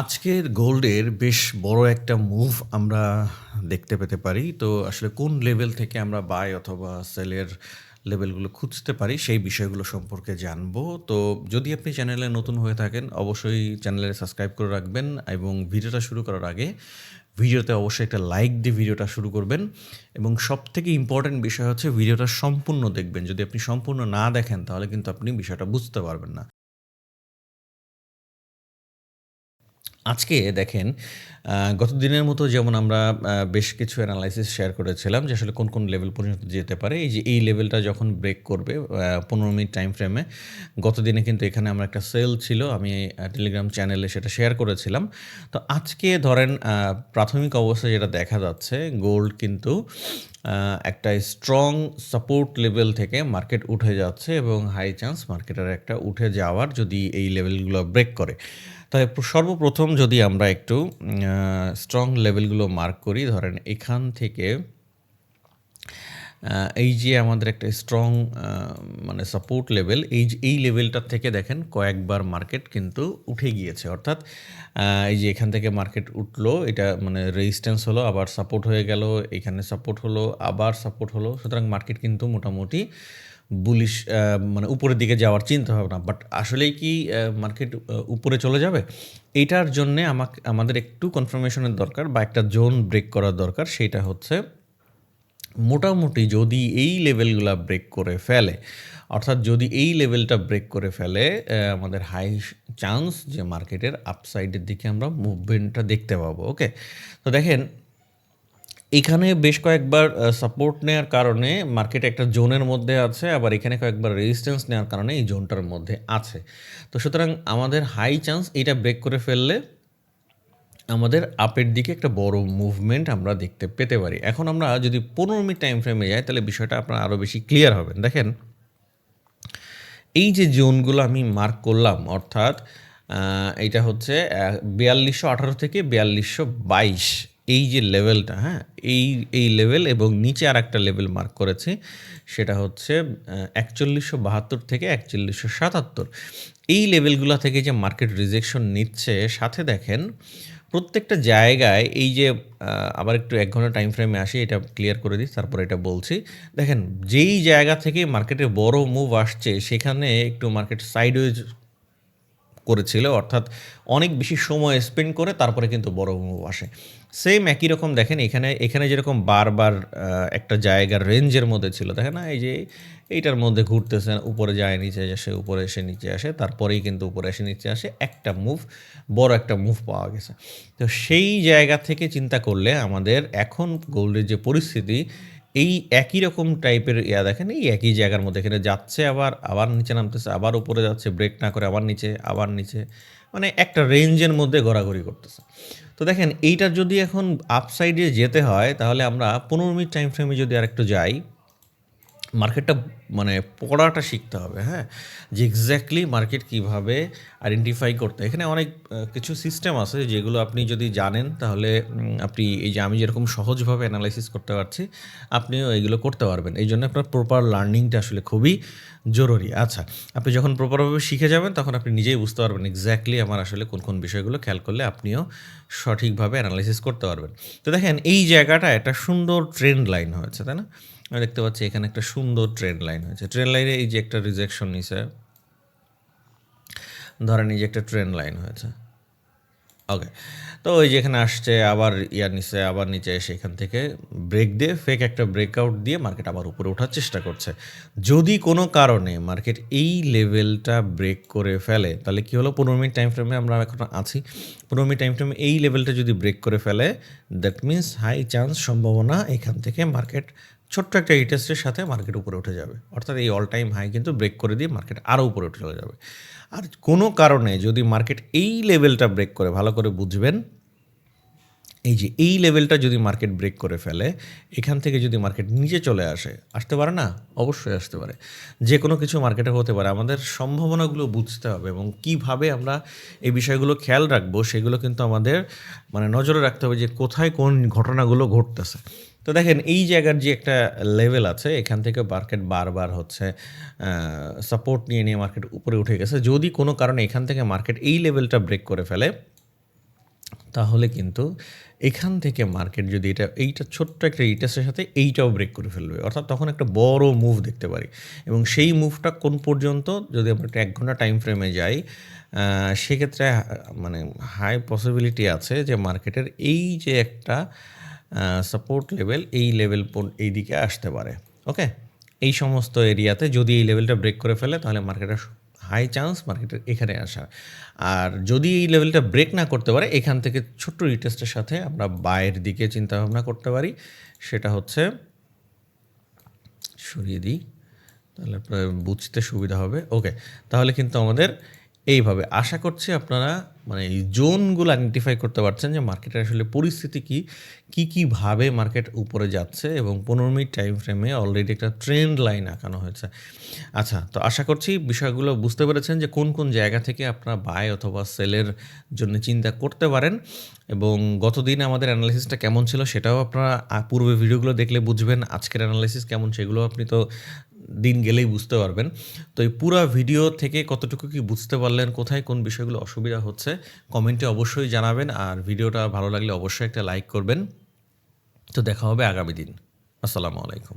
আজকের গোল্ডের বেশ বড় একটা মুভ আমরা দেখতে পেতে পারি। তো আসলে কোন লেভেল থেকে আমরা বাই অথবা সেলের লেভেলগুলো খুঁজতে পারি সেই বিষয়গুলো সম্পর্কে জানব। তো যদি আপনি চ্যানেলে নতুন হয়ে থাকেন, অবশ্যই চ্যানেলে সাবস্ক্রাইব করে রাখবেন এবং ভিডিওটা শুরু করার আগে ভিডিওতে অবশ্যই একটা লাইক দিয়ে ভিডিওটা শুরু করবেন এবং সব থেকে ইম্পর্ট্যান্ট বিষয় হচ্ছে ভিডিওটা সম্পূর্ণ দেখবেন। যদি আপনি সম্পূর্ণ না দেখেন, তাহলে কিন্তু আপনি বিষয়টা বুঝতে পারবেন না। আজকে দেখেন গত দিনের মতো যেমন আমরা বেশ কিছু অ্যানালাইসিস শেয়ার করেছিলাম যে আসলে কোন, কোন লেভেল পর্যন্ত যেতে পারে। এই যে এই লেভেলটা যখন ব্রেক করবে পনেরো মিনিট টাইম ফ্রেমে গত দিনে কিন্তু এখানে আমার একটা সেল ছিল। আমি টেলিগ্রাম চ্যানেলে সেটা শেয়ার করেছিলাম। তো আজকে ধরেন প্রাথমিক অবস্থায় যেটা দেখা যাচ্ছে গোল্ড কিন্তু একটা স্ট্রং সাপোর্ট লেভেল থেকে মার্কেট উঠে যাচ্ছে এবং হাই চান্স মার্কেটের একটা উঠে যাওয়ার যদি এই লেভেলগুলো ব্রেক করে। তাই সর্বপ্রথম যদি আমরা একটু স্ট্রং লেভেলগুলো মার্ক করি ধরেন এখান থেকে এই যে আমাদের একটা স্ট্রং মানে সাপোর্ট লেভেল এই এই লেভেলটার থেকে দেখেন কয়েকবার মার্কেট কিন্তু উঠে গিয়েছে। অর্থাৎ এই যে এখান থেকে মার্কেট উঠল এটা মানে রেজিস্ট্যান্স হলো আবার সাপোর্ট হয়ে গেল, এখানে সাপোর্ট হলো, আবার সাপোর্ট হলো। সুতরাং মার্কেট কিন্তু মোটামুটি বুলিশ মানে উপরের দিকে যাওয়ার চিন্তাভাবনা। বাট আসলেই কি মার্কেট উপরে চলে যাবে? এইটার জন্যে আমাক আমাদের একটু কনফার্মেশন এর দরকার বা একটা জোন ব্রেক করার দরকার। সেইটা হচ্ছে মোটামুটি যদি এই লেভেলগুলা ব্রেক করে ফেলে, অর্থাৎ যদি এই লেভেলটা ব্রেক করে ফেলে আমাদের হাই চান্স যে মার্কেটের আপসাইডের দিকে আমরা মুভমেন্টটা দেখতে পাবো। ওকে? তো দেখেন এখানে বেশ কয়েকবার সাপোর্ট নেওয়ার কারণে মার্কেট একটা জোনের মধ্যে আছে। আবার এখানে কয়েকবার রেজিস্ট্যান্স নেওয়ার কারণে এই জোনটার মধ্যে আছে। তো সুতরাং আমাদের হাই চান্স এইটা ব্রেক করে ফেললে আমাদের আপের দিকে একটা বড় মুভমেন্ট আমরা দেখতে পেতে পারি। এখন আমরা যদি ১৫ মিনিট টাইম ফ্রেমে যাই তাহলে বিষয়টা আপনার আরও বেশি ক্লিয়ার হবেন। দেখেন এই যে জোনগুলো আমি মার্ক করলাম অর্থাৎ আ এইটা হচ্ছে বিয়াল্লিশশো আঠারো থেকে ৪২২২ এই যে লেভেলটা, হ্যাঁ? এই, এই লেভেল এবং নিচে আরেকটা লেভেল মার্ক করেছি। সেটা হচ্ছে একচল্লিশশো বাহাত্তর থেকে ৪১৭৭ এই লেভেলগুলো থেকে যে মার্কেট রিজেকশন নিচ্ছে সাথে দেখেন প্রত্যেকটা জায়গায় এই যে আবার একটু এক ঘণ্টা টাইম ফ্রেমে আসি, এটা ক্লিয়ার করে দিই, তারপর এটা বলছি। দেখেন, যেই জায়গা থেকে মার্কেটে বড় মুভ আসছে, সেখানে একটু মার্কেট সাইডওয়েজ করেছিল। অর্থাৎ অনেক বেশি সময় স্পেন্ড করে তারপরে কিন্তু বড় মুভ আসে। সেম একই রকম দেখেন এখানে, এখানে যেরকম বারবার একটা জায়গার রেঞ্জের মধ্যে ছিল। দেখেন না? এই যে এইটার মধ্যে ঘুরতেছে, উপরে যায়, নিচে আসে, উপরে এসে নিচে আসে। তারপরেই কিন্তু উপরে এসে নিচে আসে। একটা মুভ, বড় একটা মুভ পাওয়া গেছে। তো সেই জায়গা থেকে চিন্তা করলে আমাদের এখন গোল্ডের যে পরিস্থিতি এই একই রকম টাইপের ইয়া দেখেন এই একই জায়গার মধ্যে এখানে যাচ্ছে আবার, আবার নিচে নামতেছে, আবার উপরে যাচ্ছে, ব্রেক না করে আবার নিচে, আবার নিচে। মানে একটা রেঞ্জের মধ্যে ঘোরাঘুরি করতেছে। তো দেখেন এইটার যদি এখন আপসাইডে যেতে হয় তাহলে আমরা ১৫ মিনিট টাইম ফ্রেমে যদি আর একটু যাই, মার্কেটটা মানে পড়াটা শিখতে হবে, হ্যাঁ? যে এক্স্যাক্টলি মার্কেট কীভাবে আইডেন্টিফাই করতে। এখানে অনেক কিছু সিস্টেম আছে যেগুলো আপনি যদি জানেন তাহলে আপনি এই যে আমি যেরকম সহজভাবে অ্যানালাইসিস করতে পারছি, আপনিও এগুলো করতে পারবেন। এইজন্য আপনার প্রপার লার্নিংটা আসলে খুবই জরুরি। আচ্ছা, আপনি যখন প্রপারভাবে শিখে যাবেন তখন আপনি নিজেই বুঝতে পারবেন এক্স্যাক্টলি আমার আসলে কোন, কোন বিষয়গুলো খেয়াল করলে আপনিও সঠিকভাবে অ্যানালাইসিস করতে পারবেন। তো দেখেন এই জায়গাটা একটা সুন্দর ট্রেন্ড লাইন হয়েছে, তাই না? আমি দেখতে পাচ্ছি এখানে একটা সুন্দর ট্রেন লাইন হয়েছে। ট্রেন লাইনে এই যে একটা রিজেকশন নিছে। ধরেন এই যে একটা ট্রেন লাইন হয়েছে। ওকে। তো ওই যে এখানে আসছে, আবার ইয়ার নিচে, আবার নিচে এসে এখান থেকে ব্রেক দিয়ে ফেক একটা ব্রেকআউট দিয়ে মার্কেট আবার উপরে ওঠার চেষ্টা করছে। যদি কোনো কারণে মার্কেট এই লেভেলটা ব্রেক করে ফেলে, তাহলে কি হলো ১৫ মিনিট টাইম ফ্রেমে আমরা এখন আছি। ১৫ মিনিট টাইম ফ্রেমে এই লেভেলটা যদি ব্রেক করে ফেলে দ্যাট মিনস হাই চান্স সম্ভাবনা এখান থেকে মার্কেট ছোট্ট একটা রিটেস্টের সাথে মার্কেট উপরে উঠে যাবে। অর্থাৎ এই অল টাইম হাই কিন্তু ব্রেক করে দিয়ে মার্কেট আরও উপরে উঠে চলে যাবে। আর কোনো কারণে যদি মার্কেট এই লেভেলটা ব্রেক করে ভালো করে বুঝবেন এই যে এই লেভেলটা যদি মার্কেট ব্রেক করে ফেলে, এখান থেকে যদি মার্কেট নিচে চলে আসে, আসতে পারে না? অবশ্যই আসতে পারে। যে কোনো কিছু মার্কেটে হতে পারে। আমাদের সম্ভাবনাগুলো বুঝতে হবে এবং কীভাবে আমরা এই বিষয়গুলো খেয়াল রাখব সেগুলো কিন্তু আমাদের মানে নজরে রাখতে হবে যে কোথায় কোন ঘটনাগুলো ঘটতেছে। তো দেখেন এই জায়গার যে একটা লেভেল আছে এখান থেকে মার্কেট বারবার হচ্ছে সাপোর্ট নিয়ে, নিয়ে মার্কেট উপরে উঠে গেছে। যদি কোনো কারণে এখান থেকে মার্কেট এই লেভেলটা ব্রেক করে ফেলে তাহলে কিন্তু এখান থেকে মার্কেট যদি এটা এইটা ছোট্ট একটা রিটেস্টের সাথে এইটাও ব্রেক করে ফেলবে অর্থাৎ তখন একটা বড় মুভ দেখতে পারি এবং সেই মুভটা কোন পর্যন্ত যদি আমরা একটা এক ঘণ্টা টাইম ফ্রেমে যাই সেক্ষেত্রে মানে হাই পসিবিলিটি আছে যে মার্কেটের এই যে একটা সাপোর্ট লেভেল এই লেভেল এই দিকে আসতে পারে ওকে এই সমস্ত এরিয়াতে যদি এই লেভেলটা ব্রেক করে ফেলে, তাহলে মার্কেটের হাই চান্স মার্কেটের এখানে আসা। আর যদি এই লেভেলটা ব্রেক না করতে পারে, এখান থেকে ছোট্ট রিটেস্টের সাথে আমরা বায়ের দিকে চিন্তা ভাবনা করতে পারি। সেটা হচ্ছে, সরিয়ে দিই, তাহলে বুঝতে সুবিধা হবে ওকে তাহলে কিন্তু আমাদের এইভাবে আশা করছি আপনারা মানে এই জোনগুলো আইডেন্টিফাই করতে পারছেন যে মার্কেটের আসলে পরিস্থিতি কি, কী কীভাবে মার্কেট উপরে যাচ্ছে এবং পনেরো মিনিট টাইম ফ্রেমে অলরেডি একটা ট্রেন্ড লাইন আঁকানো হয়েছে। আচ্ছা তো আশা করছি বিষয়গুলো বুঝতে পেরেছেন যে কোন কোন জায়গা থেকে আপনারা বাই অথবা সেলের জন্য চিন্তা করতে পারেন এবং গতদিন আমাদের অ্যানালিসিসটা কেমন ছিল সেটাও আপনারা পূর্বে ভিডিওগুলো দেখলে বুঝবেন। আজকের অ্যানালিসিস কেমন সেগুলো আপনি তো দিন গেলেই বুঝতে পারবেন। তো এই পুরো ভিডিও থেকে কতটুকু কি বুঝতে পারলেন, কোথায় কোন বিষয়গুলো অসুবিধা হচ্ছে, কমেন্টে অবশ্যই জানাবেন। আর ভিডিওটা ভালো লাগলে অবশ্যই একটা লাইক করবেন। তো দেখা হবে আগামী দিন। আসসালামু আলাইকুম।